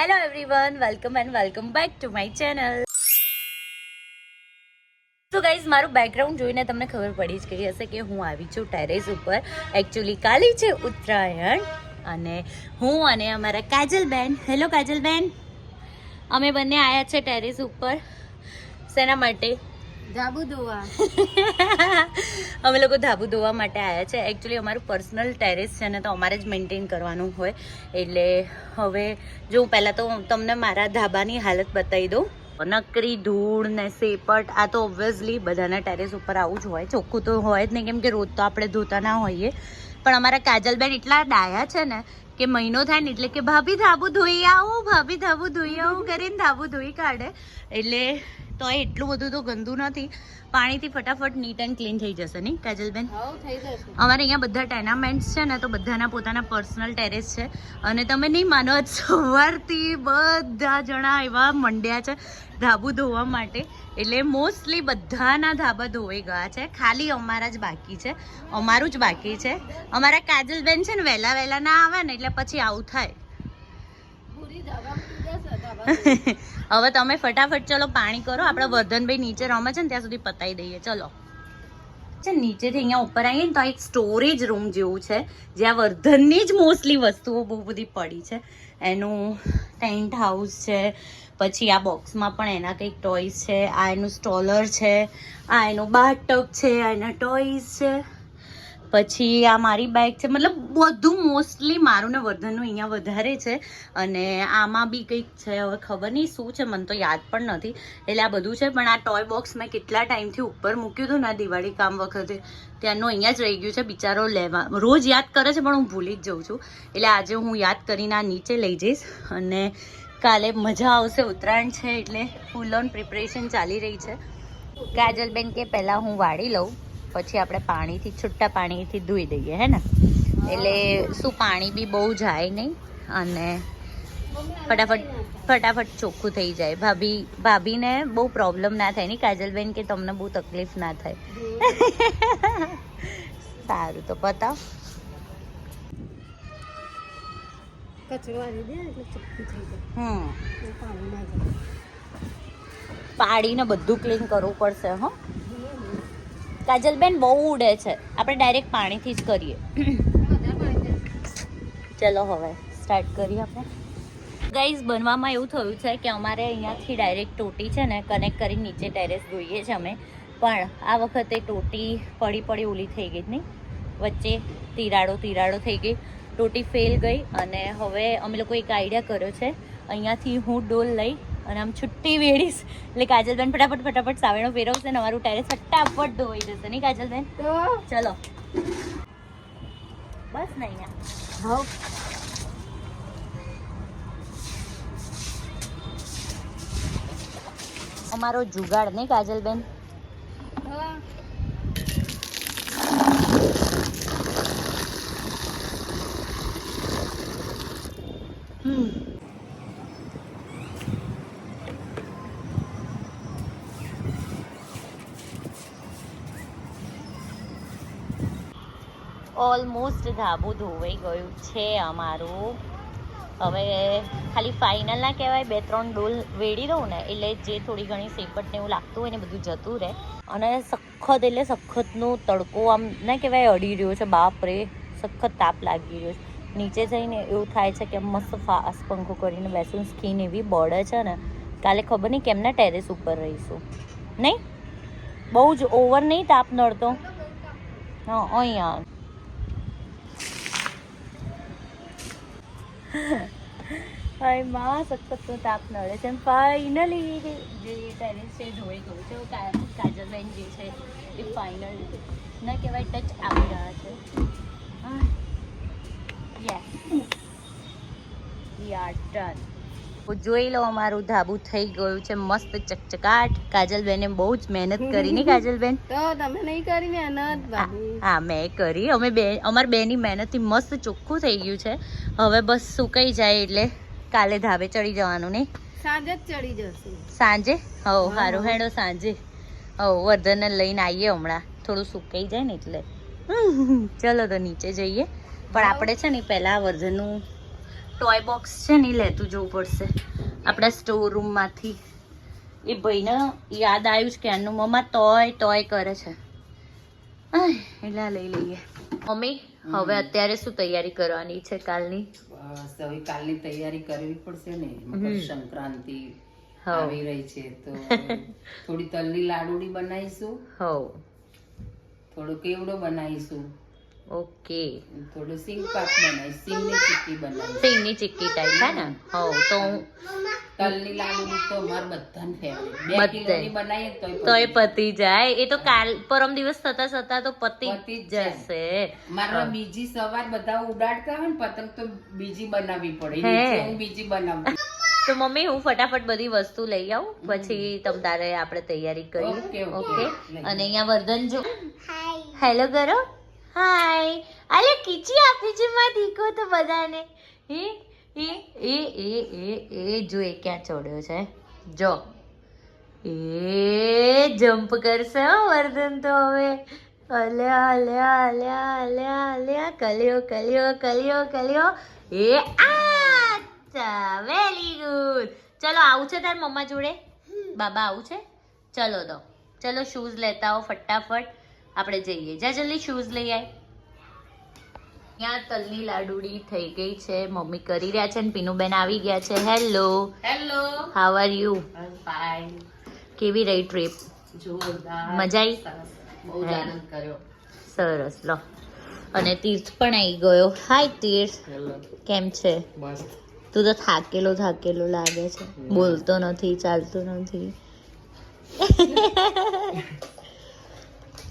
Hello everyone welcome and welcome back to my channel તો guys મારું background જોઈને તમને ખબર પડી જ ગઈ હશે કે હું આવી છું ટેરેસ ઉપર. એકચ્યુઅલી કાલી છે ઉત્તરાયણ અને હું અને અમારા કાજલબેન હેલો કાજલબેન અમે બંને આવ્યા છે ટેરેસ ઉપર. શેના માટે? ધાબુ ધોવા અમે લોકો ધાબુ ધોવા માટે આવ્યા છે. એકચ્યુઅલી અમારું પર્સનલ ટેરેસ છે ને તો અમારે જ મેન્ટેન કરવાનું હોય. એટલે હવે જો હું પહેલાં તો તમને મારા ધાબાની હાલત બતાવી દઉં. નકરી ધૂળ ને સેપટ આ તો ઓબ્વિયસલી બધાના ટેરેસ ઉપર આવું જ હોય. ચોખ્ખું તો હોય જ નહીં. કેમ કે રોજ તો આપણે ધોતા ના હોઈએ. પણ અમારા કાજલબેન એટલા ડાયા છે ને કે મહિનો થાય ને એટલે કે ભાભી ધાબુ ધોઈ આવું ભાભી ધાબુ ધોઈ આવું કરીને ધાબુ ધોઈ કાઢે. એટલે તો એટલું બધું તો ગંદુ નથી. પાણીથી ફટાફટ નીટ એન્ડ ક્લીન થઈ જશે નહીં કાજલબેન? અમારે અહીંયા બધા ટેનામેન્ટ્સ છે ને તો બધાના પોતાના પર્સનલ ટેરેસ છે. અને તમે નહીં માનો સવારથી બધા જણા એવા મંડ્યા છે. ધાબુ ધોવા માટે. એટલે મોસ્ટલી બધાના ધાબા ધોવાઈ ગયા છે. ખાલી અમારા જ બાકી છે. અમારું જ બાકી છે. અમારા કાજલબેન છે ને વહેલા વહેલા ના આવે ને એટલે પછી આવું થાય. હવે તમે ફટાફટ ચલો પાણી કરો. આપણે વર્ધનભાઈ નીચે રમે છે ને, ત્યાં સુધી પતાવી દઈએ. ચલો. છે, નીચેથી અહીંયા ઉપર આવીએ ને તો એક સ્ટોરેજ રૂમ જેવું છે જ્યાં વર્ધનની જ મોસ્ટલી વસ્તુઓ બહુ બધી પડી છે. એનું ટેન્ટ હાઉસ છે, પછી આ બોક્સમાં પણ એના કંઈક ટોયસ છે, આ એનું સ્ટોલર છે, આ એનું બાથટબ છે, આ એના ટોયસ છે. પછી આ મારી બેગ છે. મતલબ બધું મોસ્ટલી મારું ને વર્ધનનું અહીંયા વધારે છે. અને આમાં બી કંઈક છે, હવે ખબર નહીં શું છે, મને તો યાદ પણ નથી. એટલે આ બધું છે, પણ આ ટોય બોક્સ મેં કેટલા ટાઈમથી ઉપર મૂક્યું હતું ને દિવાળી કામ વખતે. ત્યાંનું અહીંયા જ રહી ગયું છે, બિચારો લેવા. રોજ યાદ કરે છે, પણ હું ભૂલી જ જઉં છું. એટલે આજે હું યાદ કરીને આ નીચે લઈ જઈશ. અને કાલે મજા આવશે, ઉત્તરાયણ છે એટલે ફૂલ ઓન પ્રિપરેશન ચાલી રહી છે. કાજલબેન કે પહેલાં હું વાળી લઉં. પછી આપણે પાણીથી છૂટા પાણીથી ધોઈ દઈએ હે ને? એટલે શું પાણી બી બહુ જાય નહીં અને ફટાફટ ફટાફટ ચોખ્ખું થઈ જાય. ભાભી ભાભીને બહુ પ્રોબ્લેમ ના થાય નહીં. કાજલબેન કે તમને બહુ તકલીફ ના થાય. સારું તો જાય. પાડીને બધું ક્લીન કરવું પડશે હો. કાજલબેન બહુ ઉડે છે. આપણે ડાયરેક્ટ પાણીથી જ કરીએ. ચલો હવે સ્ટાર્ટ કરીએ આપણે. ગાઈઝ બનવામાં એવું થયું છે કે અમારે અહીંયાથી ડાયરેક્ટ ટોટી છે ને કનેક્ટ કરી નીચે ટેરેસ જોઈએ છે અમે. પણ આ વખતે ટોટી પડી પડી ઓલી થઈ ગઈ નહીં વચ્ચે તિરાડો તિરાડો થઈ ગઈ. ટોટી ફેલ ગઈ અને હવે અમે લોકો એક આઈડિયા કર્યો છે. અહીંયાથી હું ડોલ લઈ અને આમ છુટ્ટી વેડીશ. એટલે કાજલબેન ફટાફટ ફટાફટ સાવેણો ફેરવશે ને અમારું ટેરેસ ફટાફટ ધોઈ જશે. નહીં કાજલબેન? ચલો. બસ ને અહીંયા. અમારો જુગાડ નહીં કાજલબેન? હા. ઓલમોસ્ટ ધાબુ ધોવાઈ ગયું છે અમારું. હવે ખાલી ફાઇનલ ના કહેવાય, બે ત્રણ ડોલ વેડી દઉં ને, એટલે જે થોડી ઘણી સેપટ ને એવું લાગતું હોય ને બધું જતું રહે. અને સખત એટલે સખતનું તડકો આમ ના કહેવાય અડી રહ્યો છે બાપરે સખત તાપ લાગી રહ્યો છે. નીચે જઈને એવું થાય છે કે મસ્ત ફાસ પંખો કરીને બેસું સ્કીન એવી બળે છે ને, કાલે ખબર નહીં કેમના ટેરેસ ઉપર રહીશું. નહીં? બહુ જ ઓવર નહીં તાપ નડતો? હા, અહીંયા. હાયમાં સતત તાપ નડે છે. ફાઇનલી જે ટેરેસ છે જોઈ ગયું છે. કાજલબેન જે છે એ ફાઇનલ ના કહેવાય ટચ આવી રહ્યા છે. યસ ડન જોઈ લો અમારું ધાબુ થઈ ગયું છે મસ્ત ચકચકાટ. કાજલબેને બહુ જ મહેનત કરી ની કાજલબેન તમે નહીં કરી મહેનત હા મેં કરી. અમે બે અમાર બેની મહેનતથી મસ્ત ચોખ્ખું થઈ ગયું છે. હવે બસ સુકાઈ જાય એટલે કાલે ધાબે ચડી જવાનું નહીં. સાંજે જ ચડી જશે. સાંજે? હવ હા. સારું હેડો સાંજે. હવ વર્ધનને લઈને આવીએ હમણાં. થોડું સુકાઈ જાય ને એટલે. ચલો તો નીચે જઈએ. પણ આપણે છે ને પહેલાં વર્ધનનું ટોય બોક્સ છે ને લેતું જવું પડશે. આપણા સ્ટોર રૂમમાંથી એ ભાઈને યાદ આવ્યું છે કે આનું મમ્મા તોય તોય કરે છે. એટલે લઈ લઈએ. મમ્મી હવે અત્યારે શું તૈયારી કરવાની છે કાલની? બસ હવે કાલની તૈયારી કરવી પડશે ને. મકર સંક્રાંતિ આવી રહી છે તો થોડી તલની લાડુડી બનાવીશું. હવ. થોડો કેવડો બનાવીશું. ઓકે. થોડું સિંગ પાક બનાવીશ. સિંગની ચીક્કી બનાવીશ. સિંગની ચીક્કી ટાઈપ હે ને? હવ તો હું તલની લાડુડી તો માર બધાને ફેવરેટ બે કિલોની બનાવીએ તો તોય પતી જાય. એ તો કાલ પરમ દિવસ થતા થતા તો પતી જશે. મારે બીજી સવાર બધા ઉડાડતા હોય ને પતંગ તો બીજી બનાવવી પડે. નીચે હું બીજી બનાવું. તો મમ્મી હું ફટાફટ બધી વસ્તુ લઈ આવું. પછી તમ તારે આપણે તૈયારી કરી ઓકે, અને અહીંયા વર્ધન જો. હેલો કરો હાય અલે કીચી આપી છે માં દીકો તો બધાને. હે એ એ એ એ એ જો એ ક્યાં ચડ્યો છે? જો. એ જમ્પ કરશે હો વર્ધન તો હવે. અલ્યા અલ્યા અલ્યા અલ્યા અલ્યા કલ્યો કલ્યો કલ્યો કલ્યો. એ આ વેરી ગુડ ચલો આવું છે તાર મમ્મા જોડે? બાબા આવું છે? ચલો તો ચલો શૂઝ લેતા આવો ફટાફટ. આપણે જઈએ. જા જલ્દી શૂઝ લઈ આય. ત્યાં તલની લાડુડી થઈ ગઈ છે. મમ્મી કરી રહ્યા છે ને પીનુબેન આવી ગયા છે. Hello hello how are you કેવી રહી ટ્રીપ જોરદાર. મજા આવી? સરસ. બહુ આનંદ કર્યો. સરસ. લો. અને તીર્થ પણ આવી ગયો. હાય તીર્થ. કેમ છે? મસ્ત. તું તો થાકેલો થાકેલો લાગે છે. બોલતો નથી ચાલતો નથી.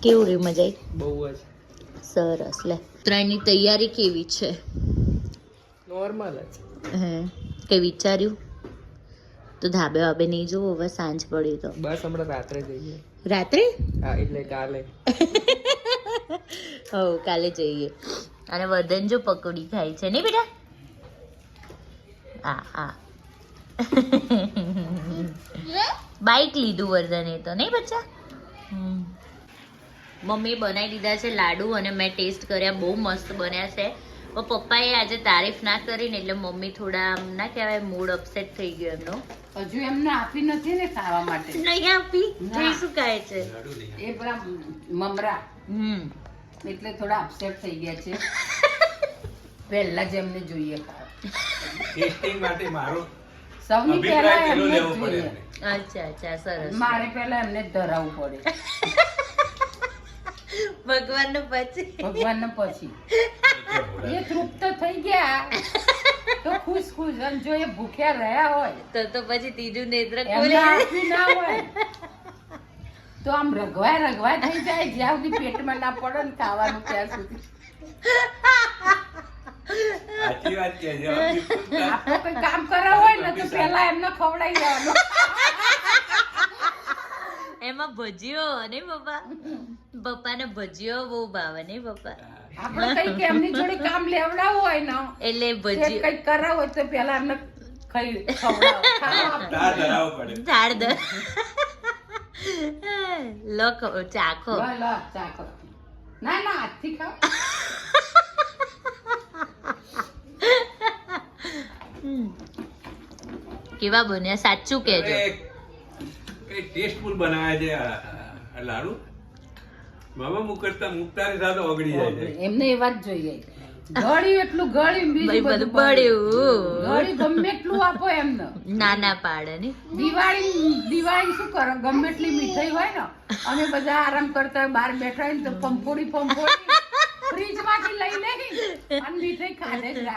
કેવું રહ્યું મજા આવી? બહુ જ. સરસ લે. ઉત્તરાયણની તૈયારી કેવી છે? નોર્મલ જ. હે કે વિચાર્યું? તો ધાબે વાબે નહીં જોવો હવે સાંજ પડી તો. બસ હમણાં રાત્રે જઈએ. રાત્રે? હા એટલે કાલે. હો કાલે જઈએ. અને વદન જો પકોડી ખાય છે નહીં બેટા? આ આ. બાઈક લીધું વર્ધને તો નહીં બચ્ચા. મમ્મી બનાવી દીધા છે લાડુ અને મેં ટેસ્ટ કર્યા બહુ મસ્ત બન્યા છે. પણ પપ્પાએ આજે તારીફ ના કરીને એટલે મમ્મી થોડા આમ ના કહેવાય મૂડ અપસેટ થઈ ગયો એમનો. હજુ એમને આપી નથી ને ખાવા માટે. નહીં આપી. જોઈ શું કહે છે? એ પેલા મમરા. હમ. એટલે થોડા અપસેટ થઈ ગયા છે. પહેલા જ એમને જોઈએ ટેસ્ટિંગ માટે મારો સૌની પહેલા એમને જોઈએ. અચ્છા અચ્છા સરસ. મારે પહેલા એમને ધરાવવું પડે. ભગવાન પછી. ભગવાન પછી. એ તૃપ્ત થઈ ગયા. તો ખુશ ખુશ અને જો એ ભૂખ્યા રહ્યા હોય તો તો પછી ત્રીજું નેત્ર ખોલે. ના હોય તો આમ રગવાય રગવાય થઈ જાય જ્યાં સુધી પેટમાં ના પડે ને ખાવાનું ત્યાં સુધી. સાચી વાત કે છે આપણે કોઈ કામ કરાવવું હોય ને તો પહેલા એમને ખવડાવી દેવાનું. એમાં ભજીયો નહીં પપ્પા? પપ્પાને ભજીયો બહુ ભાવે નહીં પપ્પા? આપણે કંઈક એમની જોડે કામ લેવડાવવું હોય ને એટલે ભજી ભજીયો. કંઈક કરાવવું હોય તો પહેલા એમને ખાઈ ખવડાવો. દર લો ખો- ચાખો લો, ચાખો. ના ના હાથથી ખાવ કેવા બન્યા? સાચું કહેજો. કઈ ટેસ્ટફુલ બનાવે છે લાડુ? મામા મુકરતા મુકતા સાથે ઓગળી જાય છે. એમને એ વાત જોઈએ. ગળ્યું એટલું ગળ્યું બીજું બધું પડ્યું. ગળ્યું ગમે એટલું આપો એમને. નાના પાડે ને. દિવાળી દિવાળી શું કરો? ગમે એટલી મીઠાઈ હોય ને અમે બધા આરામ કરતા હોય, બહાર બેઠા હોય ને તો પંપોડી પંપોડી ફ્રીજમાંથી લઈ લે અને મીઠાઈ ખાધે જ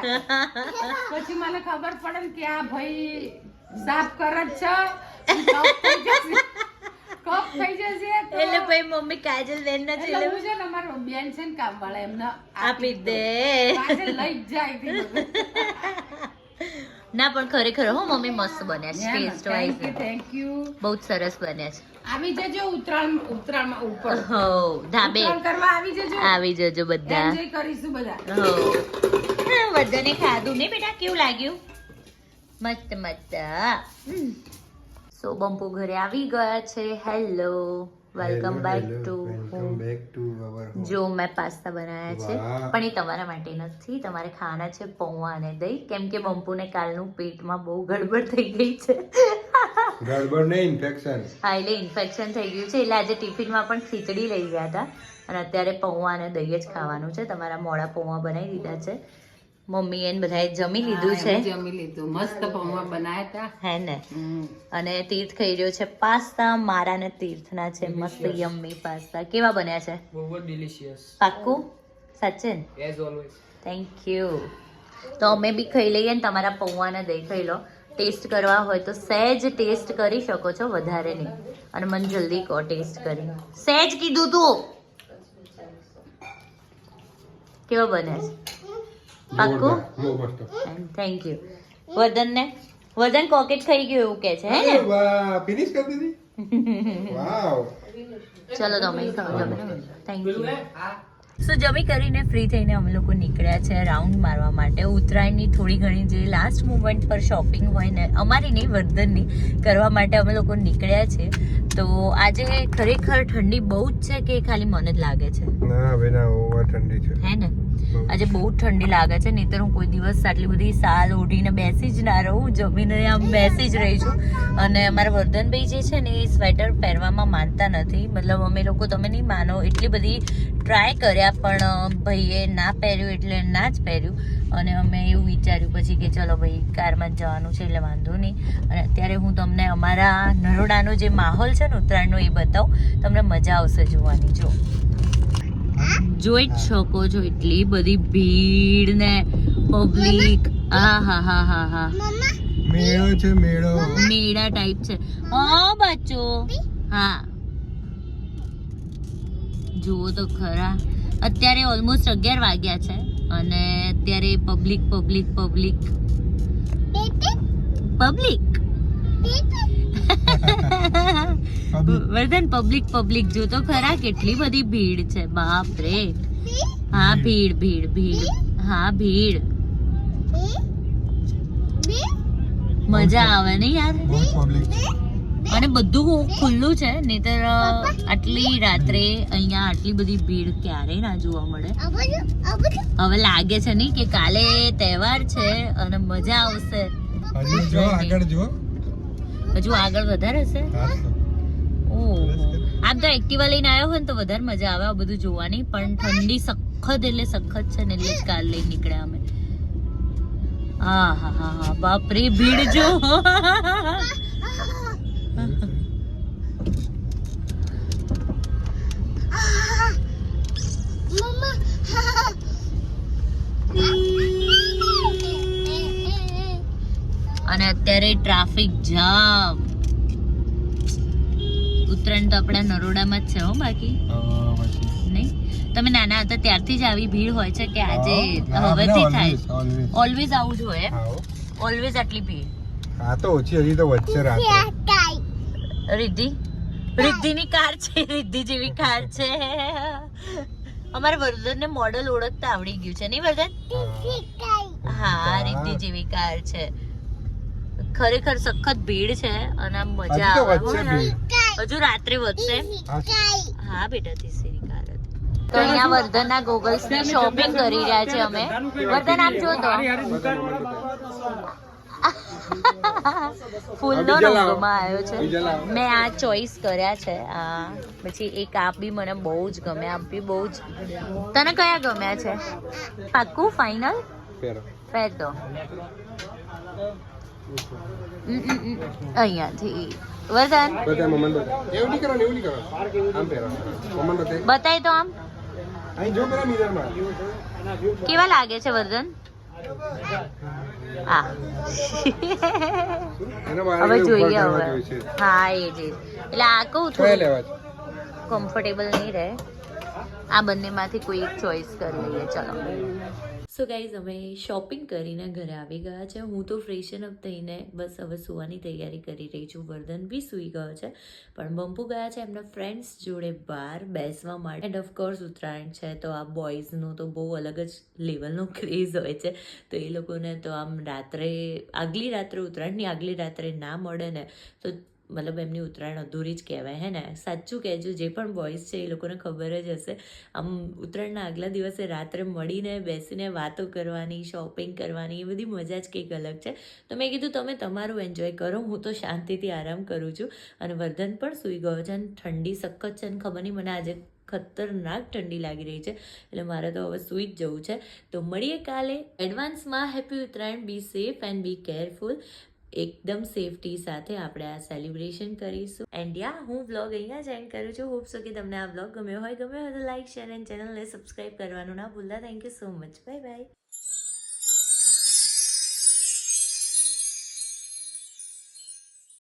પછી મને ખબર પડે ને કે આ ભાઈ સાફ કરે જ છે કફ થઈ જશે. એટલે ભાઈ મમ્મી કાજલ બેન ને એટલે હું છે ને અમારો બેન છે ને કામ વાળા એમને આપી દે. કાજલ લઈ જાય ના પણ ખરેખર હો મમ્મી મસ્ત બન્યા છે. ટેસ્ટ વાઇઝ થેન્ક યુ બહુ જ સરસ બન્યા છે. આવી જજો ઉત્તરાયણ ઉત્તરાયણમાં ઉપર. હો ધાબે. કરવા આવી જજો. આવી જજો બધા. એન્જોય કરીશું બધા. હો બધાને ખાધું ને બેટા? કેવું લાગ્યું? મસ્ત મસ્ત. સો બંપુ ઘરે આવી ગયા છે. Hello welcome back to back to જો મેં પાસ્તા બનાવ્યા છે પણ એ તમારા માટે નથી. તમારે ખાવાના છે પૌવા અને દહીં. કેમ કે બંપુને કાલનું પેટમાં બહુ ગડબડ થઈ ગઈ છે. ગડબડ નહીં ઇન્ફેક્શન હા એટલે ઇન્ફેક્શન થઈ ગયું છે. એટલે આજે ટિફિનમાં પણ ખીચડી લઈ ગયા હતા. અને અત્યારે પૌવા અને દહીં જ ખાવાનું છે. તમારા મોડા પૌવા બનાવી દીધા છે. મમ્મી એને બધાએ જમી લીધું છે. જમી લીધું. મસ્ત પૌવા બનાયા હતા હે ને? અને તીર્થ ખાઈ રહ્યો છે. પાસ્તા મારા ને તીર્થના છે. મસ્ત યમ્મી પાસ્તા. કેવા બન્યા છે? બહુ જ ડિલિશિયસ પાક્કું? સાચે ને? એઝ ઓલવેઝ થેન્ક યુ તો અમે બી ખાઈ લઈએ ને તમારા પૌવાને દહીં ખાઈ લો. ટેસ્ટ કરવા હોય તો સહેજ ટેસ્ટ કરી શકો છો વધારે નહીં. અને મને જલ્દી કહો ટેસ્ટ કરી. સહેજ કીધું તું. કેવો બને છે? પાક્કું? થેન્ક યુ વદન ને વદન કોકેટ ખાઈ ગયું એવું કે છે હે ને? ફિનિશ કરી દીધી? વાવ. ચલો તમે થેન્ક યુ સો જમી કરીને ફ્રી થઈને અમે લોકો નીકળ્યા છે રાઉન્ડ મારવા માટે. ઉત્તરાયણની થોડી ઘણી જે લાસ્ટ મુમેન્ટ પર શોપિંગ હોય ને અમારી નહીં વર્ધનની કરવા માટે અમે લોકો નીકળ્યા છે. તો આજે ખરેખર ઠંડી બહુ જ છે કે ખાલી મને જ લાગે છે? ના બેના ઓવર ઠંડી છે. હે ને? આજે બહુ ઠંડી લાગે છે, નહીતર હું કોઈ દિવસ આટલી બધી સાલ ઓઢીને બેસી જ ના રહું, જમીને આમ બેસી જ રહી છું. અને અમારા વર્ધનભાઈ જે છે ને એ સ્વેટર પહેરવામાં માનતા નથી. મતલબ અમે લોકો તમે નહીં માનો, એટલી બધી ટ્રાય કર્યા, પણ ભાઈએ ના પહેર્યું એટલે ના જ પહેર્યું. અને અમે એવું વિચાર્યું પછી કે ચલો ભાઈ, કારમાં જવાનું છે એટલે વાંધો નહીં. અને અત્યારે હું તમને અમારા નરોડાનો જે માહોલ છે ને ઉત્તરાયણનો એ બતાવું. તમને મજા આવશે જોવાની, જો. જોઈ જ શકો છો એટલી બધી ભીડ ને પબ્લિક આ હા હા હા હા. મેળો છે મેળો. મેળા ટાઈપ છે. હા બચ્ચો. હા. જુઓ તો ખરા. અત્યારે ઓલમોસ્ટ અગિયાર વાગ્યા છે અને અત્યારે public public public public Vardhan public public જો તો ખરા કેટલી બધી ભીડ છે બાપ રે હા ભીડ. ભીડ ભીડ હા ભીડ. મજા આવે ને યાર. અને બધું ખુલ્લું છે નહીતર આટલી રાત્રે અહીંયા આટલી બધી ભીડ ક્યારેય ના જોવા મળે. હવે લાગે છે નહીં કે કાલે તહેવાર છે અને મજા આવશે. હજુ જો આગળ હજુ આગળ વધારે હશે? આમ તો એક્ટિવા લઈને આવ્યો હોય ને તો વધારે મજા આવે આ બધું જોવાની, પણ ઠંડી સખત એટલે સખત છે ને એટલે જ કાર લઈને નીકળ્યા અમે. હા હા હા હા બાપ રે ભીડ જો. અને અત્યારે ટ્રાફિક જામ ઉત્તરાયણ તો આપણા નરોડામાં જ છે હો બાકી. નહીં? તમે નાના હતા ત્યારથી જ આવી ભીડ હોય છે કે આજે હા, હવેથી થાય. ઓલવેઝ આવું જ હોય ઓલવેઝ આટલી ભીડ. આ તો ઓછી હજી તો વચ્ચે રાતે રિદ્ધિ? રિદ્ધિની કાર છે રિદ્ધિ જેવી કાર છે. અમારા વર્ધનને મોડલ ઓળખતા આવડી ગયું છે નહીં વર્ધન હા. હા રિદ્ધિ જેવી કાર છે. ખરેખર સખત ભીડ છે અને આમ મજા આવે. હજુ રાત્રે વધશે. હા, હા બેટા તીસરી તો અહીંયા વર્ધનના ગોગલ્સની શોપિંગ કરી રહ્યા છે અમે. વર્ધન આપ જો તો ફૂલનો રંગમાં આવ્યો છે. મેં આ ચોઈસ કર્યા છે. આ પછી એક આપ બી મને બહુ જ ગમે આપ બી બહુ જ. તને કયા ગમ્યા છે? પાક્કું ફાઇનલ ફેર. પહેર ઉમ. અહીંયાથી વરદાન બતાય મમન બતાય એવું નહીં કરવાનું, એવું નહીં કરવાનું. આમ પહેરવાનું. મમન બતાય. બતાય તો આમ. અહીં જો પેલા મિરરમાં. કેવા લાગે છે વર્ધન? હવે જોઈએ હવે. હા એ જ એટલે આ કહું થોડું કમ્ફર્ટેબલ નહીં રહે. આ બંનેમાંથી કોઈ એક ચોઈસ કરી લઈએ ચલો. સો ગાઈઝ અમે શોપિંગ કરીને ઘરે આવી ગયા છે. હું તો ફ્રેશન અપ થઈને બસ હવે સુવાની તૈયારી કરી રહી છું. વર્ધન બી સૂઈ ગયો છે. પણ બંપુ ગયા છે એમના ફ્રેન્ડ્સ જોડે બહાર બેસવા માટે. એન્ડ ઓફકોર્સ ઉત્તરાયણ છે તો આ બોયઝનો તો બહુ અલગ જ લેવલનો ક્રેઝ હોય છે. તો એ લોકોને તો આમ રાત્રે, આગલી રાત્રે ઉત્તરાયણની આગલી રાત્રે ના મળે ને, તો મતલબ એમની ઉત્તરાયણ અધૂરી જ કહેવાય, હે ને? સાચું કહેજો, જે પણ બોಯ್સ છે એ લોકોને ખબર જ હશે. આમ ઉત્તરાયણના આગલા દિવસે રાત્રે મળીને બેસીને વાતો કરવાની શોપિંગ કરવાની, એ બધી મજા જ કંઈક અલગ છે. તો મેં કીધું, તમે તમારું એન્જોય કરો, હું તો શાંતિથી આરામ કરું છું. અને વર્ધન પણ સૂઈ ગયો. છે અને ઠંડી સખત છે અને ખબર નહીં, મને આજે ખતરનાક ઠંડી લાગી રહી છે. એટલે મારે તો હવે સૂઈ જ જવું છે. તો મળીએ કાલે. એડવાન્સમાં happy Uttarayan. Be safe and be careful એકદમ સેફટી સાથે આપણે આ સેલિબ્રેશન કરીશું. એન્ડ યા હું વ્લોગ અહીંયા જ એન્ડ કરું છું. હોપ સો કે તમને આ વ્લોગ ગમ્યો હોય. ગમ્યો હોય તો લાઇક શેર એન્ડ ચેનલને સબસ્ક્રાઈબ કરવાનું ના ભૂલતા. Thank you so much bye bye